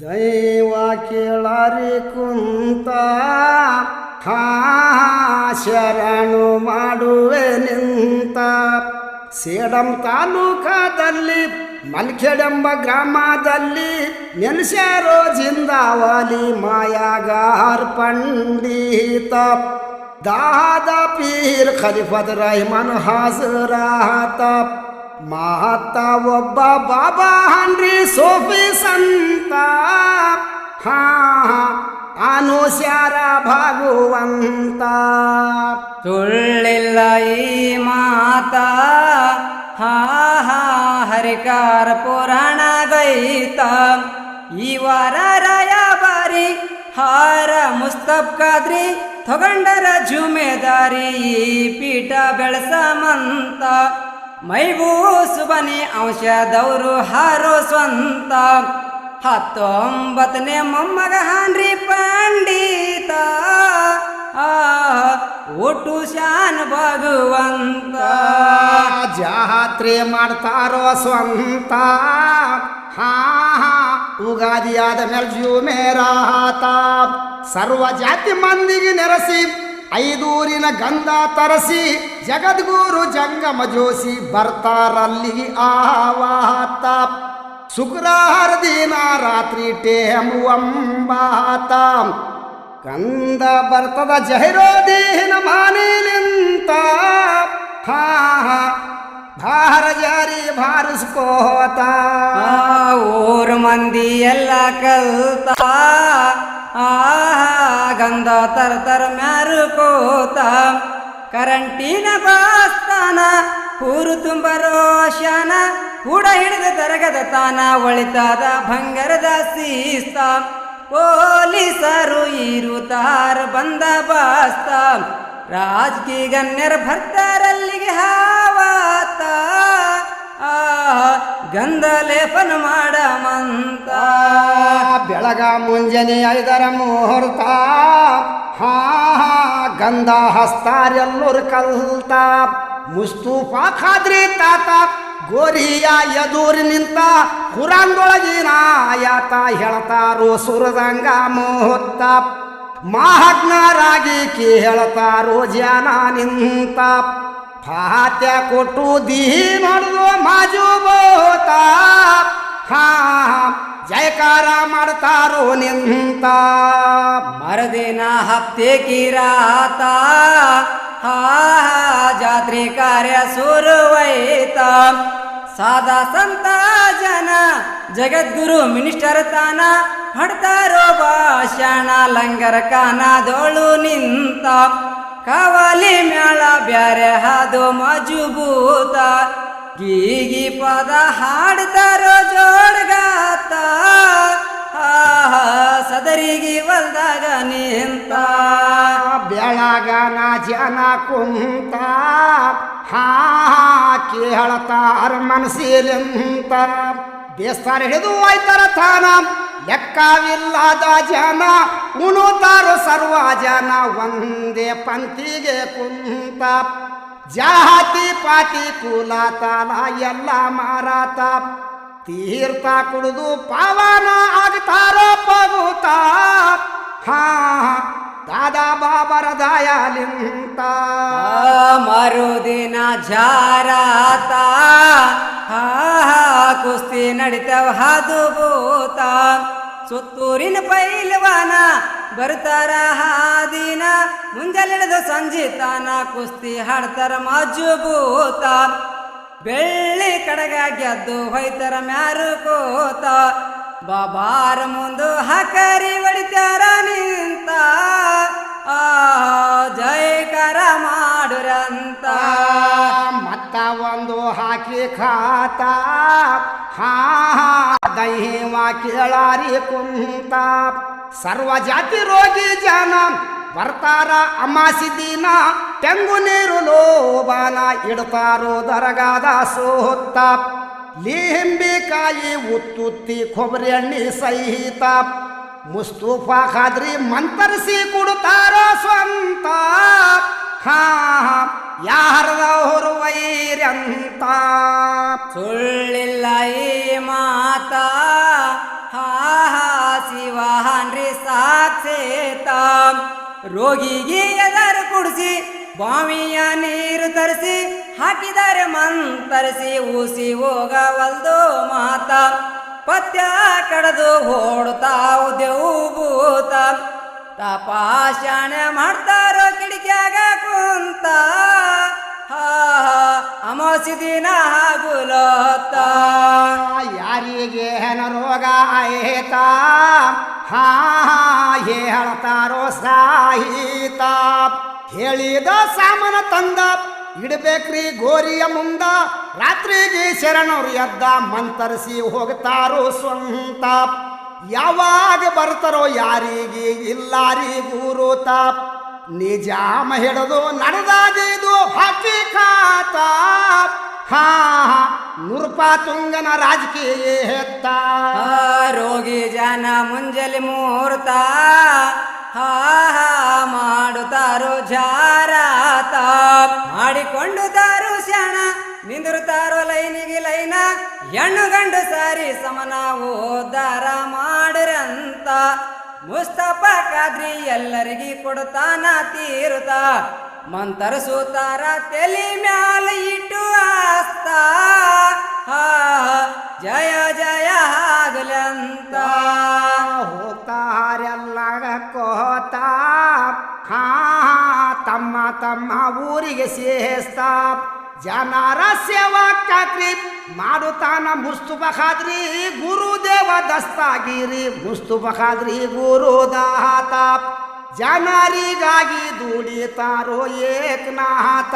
ದೈವ ಕೇಳರಿ ಕುಂತ ಹಾ ಶರಣು ಮಾಡುವೆ ನಿಂತ. ಸೇಡಂ ತಾಲೂಕದಲ್ಲಿ, ಮಲ್ಕೆಡೆಂಬ ಗ್ರಾಮದಲ್ಲಿ ನೆನೆಸ್ಯಾರೋ ಜಿಂದಾವಲಿ ಮಾಯಾಗಾರ್ ಪಂಡಿತ. ದಾದ ಪೀರ್ ಖಲಿಫತ್ ರಹಮಾನ್ ಹಾಜರಾತ. ಮಾತ ಒಬ್ಬ ಬಾಬಾ ಹನ್ರಿ ಸೋಫಿ ಸಂತ. ಹಾ ಅನುಸ್ಯಾರ ಭಾಗುವಂತ. ಸುಳ್ಳಿಲ್ಲ ಈ ಮಾತ. ಹಾ ಹಾ, ಹರಿಕಾರ ಪುರಾಣ ಗೈತ ಈ ವಾರ ರಾಯ ಬಾರಿ ಹಾರ ಮುಸ್ತಬ್ ಕಾದ್ರಿ ತಗೊಂಡರ ಜುಮೆದಾರಿ ಪೀಠ ಬೆಳಸಮಂತ. ಮೈಬೂ ಸುಬನಿ ಅಂಶದವರು ಹಾರೋ ಸ್ವಂತ. ಹತ್ತೊಂಬತ್ತನೇ ಮೊಮ್ಮಗ ಹಾನ್ರಿ ಪಂಡಿತ. ಒಟ್ಟು ಶಾನ್ ಭಗವಂತ. ಜಾತ್ರೆ ಮಾಡ್ತಾರೋ ಸ್ವಂತ. ಹಾ ಹಾ ಉಗಾದಿ ಆದ ಮೇಲೆ ಜುಮೇರಾತ ಸರ್ವ ಜಾತಿ ಮಂದಿಗೆ ನೆರೆಸಿ ಐದೂರಿನ ಗಂಧ ತರಸಿ ಜಗದ್ಗುರು ಜಂಗಮ ಜೋಸಿ ಬರ್ತಾರಲ್ಲಿ ಆವಾತ. ಶುಕ್ರವಾರ ದಿನ ರಾತ್ರಿ ಟೇಮುವಂಬಾತ ಕಂದ ಬರ್ತದ ಜಹಿರೋದೀನ ಮಾನಿಲಿಂತ ಹಾ ಹಾ, ಭಾರ ಜಾರಿ ಭಾರಿಸ್ಕೋತ. ಊರ್ ಮಂದಿ ಎಲ್ಲ ಕಲ್ತಾ. ಆ ಗಂಧ ತರ ತರ ಮ್ಯಾರು ಕೋತ. ಕರಂಟಿನ ಬಾಸ್ತಾನ ಊರು ತುಂಬ ರೋಷನ, ಕೂಡ ಹಿಡಿದ ತರಗದ ತಾನ, ಒಳಿತಾದ ಭಂಗರದ ಸೀಸ್ತ. ಪೊಲೀಸರು ಇರುತ್ತಾರ ಬಂದ ಬಾಸ್ತ. ರಾಜಕೀಯ ಗಣ್ಯರ ಭರ್ತಾರಲ್ಲಿಗೆ ಹಾವಾತ. ಆ ಗಂಧ ಲೇಪನ ಮಾಡಮಂತ ಬೆಳಗ ಮುಂಜಾನೆ ಐದರ ಮುಹೂರ್ತ. ಹಾ ಹಾ, ಗಂಧ ಹಸ್ತಾರೆಲ್ಲರು ಕಲ್ತ. ಮುಸ್ತೂಫಾ ಖಾದ್ರಿ ತಾತ, ಗೋರಿಯ ಎದುರು ನಿಂತ ಕುರಾನ್ದೊಳಗಿನ ಆಯಾತ ಹೇಳ್ತಾರೋ ಸುರದಂಗ ಮುಹೂರ್ತ. ಮಹಾತ್ಮರಾಗಿ ಕೇಳ್ತಾರೋ ಜನ ನಿಂತ. ಫಾತ್ಯ ಕೊಟ್ಟು ದೀಹಿ ನೋಡುದು ಮಾಜು ಬೋತ ಹಾ ಜಯಕಾರ ಮಾಡ್ತಾರೋ ನಿಂತ ಮರದಿನ ಹಪ್ತೆ ಕಿರಾತ ಹಾ ಜಾತ್ರೆ ಕಾರ್ಯ ಸುರುವೈತ ಸಾದಾ ಸಂತ ಜನ ಜಗದ್ಗುರು ಮಿನಿಸ್ಟರ್ ತಾನ ಹೊಡ್ತಾರೋ ಭಾಷಣ ಲಂಗರ ಕಾನದೋಳು ನಿಂತ ಕಾವಲಿ ಮೇಳ ಬ್ಯಾರೆ ಹಾದು ಮಜುಬೂತ. ಗೀಗಿ ಪದ ಹಾಡ್ತಾರೋ ಜೋಡ್ಗಾತ. ಸದರಿಗೆ ಹೊಲ್ದಾಗ ನಿಂತ. ಬೆಳಗನ ಜನ ಕುಂತ. ಹಾ ಕೇಳ್ತಾರ ಮನಸ್ಸಿಲಿಂತ. ದೇಸ್ತಾರ ಹಿಡಿದು ಆಯ್ತಾರ ತಾನ. ಲೆಕ್ಕವಿಲ್ಲದ ಜನ, ಉಣುತಾರು ಸರ್ವ ಜನ ಒಂದೇ ಪಂಕ್ತಿಗೆ ಕುಂತ. ಜಾತಿ ಪಾತಿ ಕುಲ ತಾಲ ಎಲ್ಲ ಮಾರಾತ. ತೀರ್ಥ ಕುಡಿದು ಪಾವನ ಆಗ್ತಾರೋ ಪಗುತ ಹಾ, ದಾದಾ ಬಾಬರ ದಯಾಲಿಂತ. ಮರುದಿನ ಜಾರಾತಾ. ಕುಸ್ತಿ ನಡಿತವ ಹಾದು ಭೂತ. ಸುತ್ತೂರಿನ ಪೈಲ್ವಾನ ಬರ್ತಾರ ಹಾದಿನ. ಮುಂಜಾನೆದ ಸಂಜೆ ತಾನ ಕುಸ್ತಿ ಹಾಡ್ತಾರ ಮಜುಬೂತ ಬೆಳ್ಳಿ ಕಡಗ ಗೆದ್ದು ಹೊಯ್ತಾರ ಮ್ಯಾರು ಕೋತ. ಬಾಬಾರ ಮುಂದು ಹಕರಿ ಒಡಿತಾರ ನಿಂತ. ಆ ಜೈಕಾರ ಮಾಡುರಂತ. ಮತ್ತ ಒಂದು ಹಾಕಿ ಖಾತ. ಹಾ, ದೈವ ಕೇಳಾರಿ ಕುಂತ. ಸರ್ವ ಜಾತಿ ರೋಗಿ ಜನ ಬರ್ತಾರ ಅಮಾಸಿ ದಿನ. ತೆಂಗು ನೀರು ಲೋಬಾನ ಇಡ್ತಾರೋ ದರಗಾದ ಸೋತ್ತ ಲಿಂಬಿಕಾಯಿ ಉತ್ತುತ್ತಿ ಕೊಬ್ಬರಿ ಎಣ್ಣೆ ಸಹಿತ. ಮುಸ್ತೂಫಾ ಖಾದ್ರಿ ಮಂತರಿಸಿ ಕೊಡುತ್ತಾರೋ ಸ್ವಂತ. ಹಾ, ಯಾರದವರು ವೈರ್ಯಂತ. ಸುಳ್ಳಿಲ್ಲ ಸಾಕ್ಷೇತ ರೋಗಿಗೆ ಎದರು ಕುಡಿಸಿ, ಬಾವಿಯ ನೀರು ತರಿಸಿ, ಹಾಕಿದರೆ ಮಂತರಿಸಿ ಊಸಿ ಹೋಗವಲ್ದು ಮಾತ. ಪತ್ಯ ಕಡದು ಓಡುತ್ತಾವು ದೇವು ಭೂತ. ತಪಾಸಣೆ ಮಾಡ್ತಾರೋ ಕಿಡಿಕ್ಯಾಗ ಕುಂತ. ಅಮಾಸಿ ದಿನ ಹಾಗುಲತ್ತ. ಯಾರಿಗೆ ಹೆನ ರೋಗ ಆಯ್ತ? ಹಾ ಹೇಳ್ತಾರೋ ಸಾಹಿತ. ಹೇಳಿದ ಸಾಮನ ತಂದ, ಇಡ್ಬೇಕ್ರಿ ಗೋರಿಯ ಮುಂದ. ರಾತ್ರಿಗೆ ಶರಣರು ಎದ್ದ, ಮಂತರಿಸಿ ಹೋಗ್ತಾರೋ ಸ್ವಂತ. ಯಾವಾಗ ಬರ್ತಾರೋ ಯಾರಿಗೆ ಇಲ್ಲಾರಿ ಗುರು ತಾಪ್. ನಿಜಾಮ ಹಿಡಿದು ಹಾಕಿ ಹಕ್ಕಿಕಾತ ಹಾ ನೂರ್ಪ ತುಂಗನ ರಾಜಕೀಯ ಹೆತ್ತ ರೋಗಿ ಜನ ಮುಂಜಲಿ ಮುಹೂರ್ತ ಹಾ ಹಾ, ಮಾಡುತ್ತಾರೋ ಜಾರಾತ. ಮಾಡಿಕೊಂಡು ತಾರು ಶಣ ನಿಂದಿರುತ್ತಾರೋ ಲೈನಿಗೆ ಲೈನ. ಹೆಣ್ಣು ಗಂಡು ಸಾರಿ ಸಮನ ಓದಾರ ಮಾಡರಂತ. ಮುಸ್ತಫ ಕಾದ್ರಿ ಎಲ್ಲರಿಗೆ ಕೊಡುತ್ತಾನ ತೀರುತ್ತ ಮಂತರಿಸುತ್ತಾರ ತಲೆ ಮ್ಯಾಲ ಇಟ್ಟು ಆಸ್ತ ಹಾ ಜಯ ಜಯ ಆಗಲಂತ ಹೋಗ್ತಾರೆಲ್ಲ ಕೋತ ಹಾ ತಮ್ಮ ತಮ್ಮ ಊರಿಗೆ ಸೇಸ್ತ ಜನರ ಸೇವಾ ಚಾಕ್ರಿ ಮಾಡುತ್ತಾನ ಮುಸ್ತುಫ ಖಾದ್ರಿ ಗುರುದೇವ ದಸ್ತಾಗಿರಿ ಮುಸ್ತುಫ ಖಾದ್ರಿ ಗುರುದಾತ ಜನರಿಗಾಗಿ ದುಡಿತಾರೋ ಏಕನಾಥ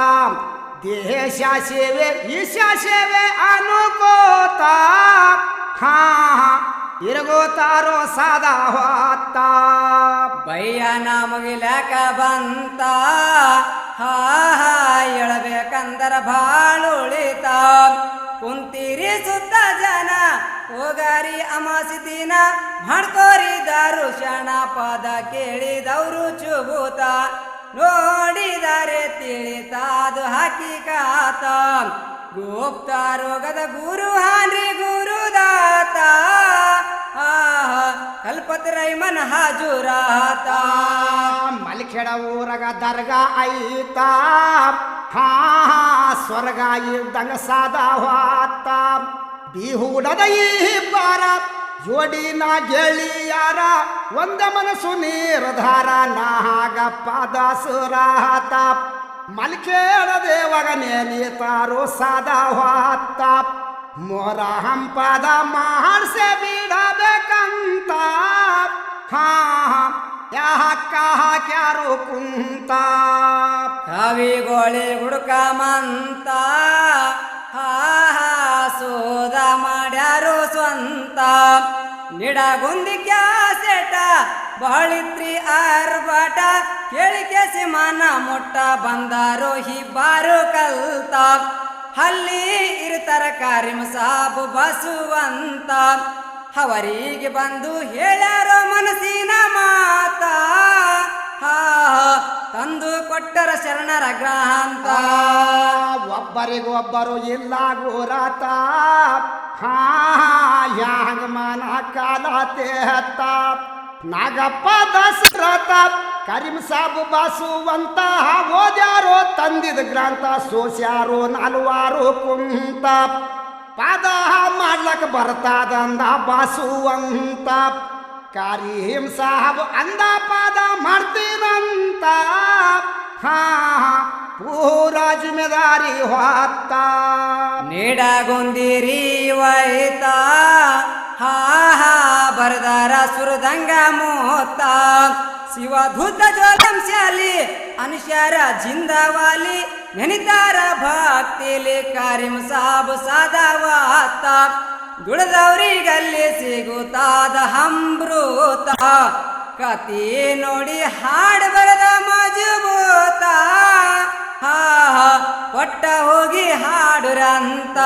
ದೇಶ ಸೇವೆ ಈಶ ಸೇವೆ ಅನುಕೋತ ಹಾ. ಇರಗೋತಾರೋ ಸದಾ ಹೊತ್ತ ಬಯ್ಯ ನಮಗಿಲಕ ಬಂತ. ಹಾ ಹಾ, ಎಳಬೇಕಂದರ ಭಾಳ ಉಳಿತ. ಕುಂತಿರಿ ಸುತ್ತ ಜನ, ಹೋಗಾರಿ ಅಮಾಸಿ ದಿನ. ಮಾಡ್ಕೋರಿ ದಾರು ಶಣ ಪದ ಕೇಳಿದವರು ಚುಬೂತ ನೋಡಿದರೆ ತಿಳಿತಾದು ಹಕ್ಕಿಕಾತ ಗುಪ್ತ ರೋಗದ ಗುರು ಹಾನ್ರಿ ಗುರುದಾತ. ಆಹಾ ಕಲ್ಪತ್ ರೈಮನ್ ಹಾಜುರಾತ. ಮಲಿಖೆಡ ಊರಗ ದರ್ಗಾ ಐತ. ಹಾ ಸ್ವರ್ಗ ಇದ್ದಂಗ ಸಾದ ಹೊತ್ತ ಬಿಹುಡದ ಈ ಬಾರ ಜೋಡಿನ ಗೆಳಿಯಾರ, ಒಂದ ಮನಸ್ಸು ನೀರಧಾರ ನಾಗಪ್ಪ ದಾಸುರಾತ ಮಲ್ಕೇಳ ದೇವಗ ನೇಲಿತಾರೋ ಸದಾ ಹೊತ್ತ ಮೋರ ಹಂಪದ ಮಾಡ್ಸೆ ಬಿಡಬೇಕಂತ. ಹಾ ಹಾಕ್ಯಾರು ಕುಂತ. ಕವಿಗೋಳಿ ಹುಡುಕ ಮಂತ. ಹಾ ಮಾಡ್ಯಾರು ಸ್ವಂತ ನಿಡಗುಂದಿ ಕ್ಯಾಸೆಟ ಬಹಳಿತ್ರಿ ಕೇಳಿ ಕೆಸಿ ಮನ ಮುಟ್ಟ, ಬಂದಾರು ಹಿಬ್ಬಾರು ಕಲ್ತ. ಹಲ್ಲಿ ಇರ್ತಾರ ಕಾರಿಮ ಸಾಬು ಬಸುವಂತ. ಅವರಿಗೆ ಬಂದು ಹೇಳ್ಯಾರೋ ಮನಸ್ಸಿನ ಮಾತ. ಹಾ, ತಂದು ಕೊಟ್ಟರ ಶರಣರ ಗ್ರಹಾಂತ ಒಬ್ಬರಿಗೊಬ್ಬರು ಇಲ್ಲ ಗುರತ ಹಾ ಯಾಂಗ ಮನ ಕಾಲತೆ ಹತ್ತ ನಾಗಪ್ಪ ದಸರಥ ಕರಿಂ ಸಾಬು ಬಾಸುವಂತ ಓದ್ಯಾರೋ, ತಂದಿದ ಗ್ರಂಥ ಸೋಸ್ಯಾರೋ ನಾಲ್ವಾರು ಕುಂತ. ಪಾದ ಮಾಡ್ಲಕ್ ಬರ್ತಾದಂದ ಬಾಸುವಂತ. ಕರೀಂ ಸಾಹಬ್ ಅಂದ ಪಾದ ಮಾಡ್ತೀರಂತ ಹಾ ಪೂರ ಜಿಮೆದಾರಿ ಹೊತ್ತ. ನೀಡಗೊಂದಿರಿ ವೈತ. ಹಾ ಹಾ, ಬರದಾರ ಸುರದಂಗ ಮೋತ. ಶಿವಧೂತ ಜ್ವಲಂಶಾಲಿ ಅನುಷಾರ ಜಿಂದವಾಲಿ, ನೆನಿತಾರ ಭಕ್ತಿಲಿ ಕಾರಿಂ ಸಾಬು ಸದವಾತ. ದುಳದವ್ರಿಗಲ್ಲಿ ಸಿಗುತ್ತಾದ ಹಂಬ್ರೂತ ಕತಿ ನೋಡಿ ಹಾಡು ಬರದ ಮಜಬೂತ. ಹಾ ಹಾ ಹೋಗಿ ಹಾಡುರಂತ.